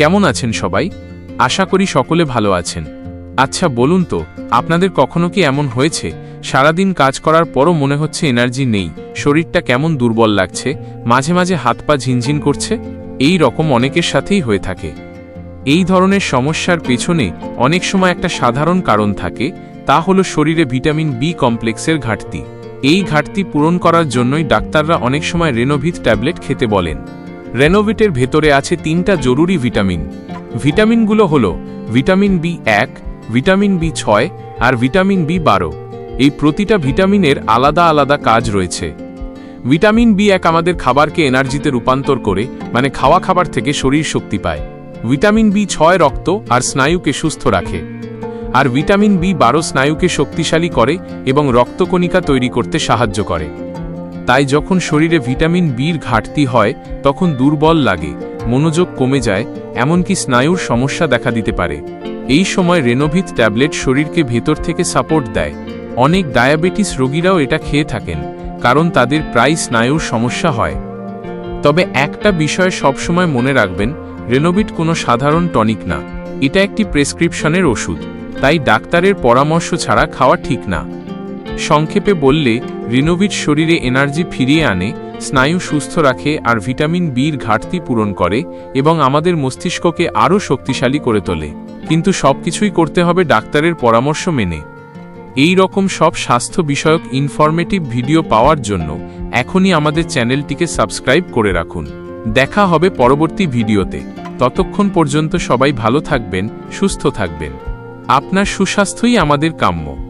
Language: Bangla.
কেমন আছেন সবাই? আশা করি সকলে ভালো আছেন। আচ্ছা বলুন তো, আপনাদের কখনো কি এমন হয়েছে? সারাদিন কাজ করার পরও মনে হচ্ছে এনার্জি নেই, শরীরটা কেমন দুর্বল লাগছে, মাঝে মাঝে হাত পা ঝিনঝিন করছে, এই রকম অনেকের সাথেই হয়ে থাকে। এই ধরনের সমস্যার পেছনে অনেক সময় একটা সাধারণ কারণ থাকে, তা হলো শরীরে ভিটামিন বি কমপ্লেক্সের ঘাটতি। এই ঘাটতি পূরণ করার জন্যই ডাক্তাররা অনেক সময় রেনোভিট ট্যাবলেট খেতে বলেন। রেনোভিটের ভেতরে আছে তিনটা জরুরি ভিটামিন। ভিটামিনগুলো হল ভিটামিন বি এক, ভিটামিন বি ছয় আর ভিটামিন বি বারো। এই প্রতিটা ভিটামিনের আলাদা আলাদা কাজ রয়েছে। ভিটামিন বি এক আমাদের খাবারকে এনার্জিতে রূপান্তর করে মানে খাওয়া খাবার থেকে শরীর শক্তি পায়। ভিটামিন বি ছয় রক্ত আর স্নায়ুকে সুস্থ রাখে। আর ভিটামিন বি বারো স্নায়ুকে শক্তিশালী করে এবং রক্তকণিকা তৈরি করতে সাহায্য করে। তাই যখন শরীরে ভিটামিন বির ঘাটতি হয়, তখন দুর্বল লাগে, মনোযোগ কমে যায়, এমনকি স্নায়ুর সমস্যা দেখা দিতে পারে। এই সময় রেনোভিত ট্যাবলেট শরীরকে ভেতর থেকে সাপোর্ট দেয়। অনেক ডায়াবেটিস রোগীরাও এটা খেয়ে থাকেন, কারণ তাদের প্রায় স্নায়ুর সমস্যা হয়। তবে একটা বিষয় সবসময় মনে রাখবেন রেনোভিট কোনো সাধারণ টনিক না। এটা একটি প্রেসক্রিপশনের ওষুধ, তাই ডাক্তারের পরামর্শ ছাড়া খাওয়া ঠিক না। সংক্ষেপে বললে রিনোভিট শরীরে এনার্জি ফিরিয়ে আনে, স্নায়ু সুস্থ রাখে আর ভিটামিন বির ঘাটতি পূরণ করে এবং আমাদের মস্তিষ্ককে আরও শক্তিশালী করে তোলে। কিন্তু সবকিছুই করতে হবে ডাক্তারের পরামর্শ মেনে। এই রকম সব স্বাস্থ্য বিষয়ক ইনফরমেটিভ ভিডিও পাওয়ার জন্য এখনই আমাদের চ্যানেলটিকে সাবস্ক্রাইব করে রাখুন। দেখা হবে পরবর্তী ভিডিওতে। ততক্ষণ পর্যন্ত সবাই ভালো থাকবেন, সুস্থ থাকবেন। আপনার সুস্বাস্থ্যই আমাদের কাম্য।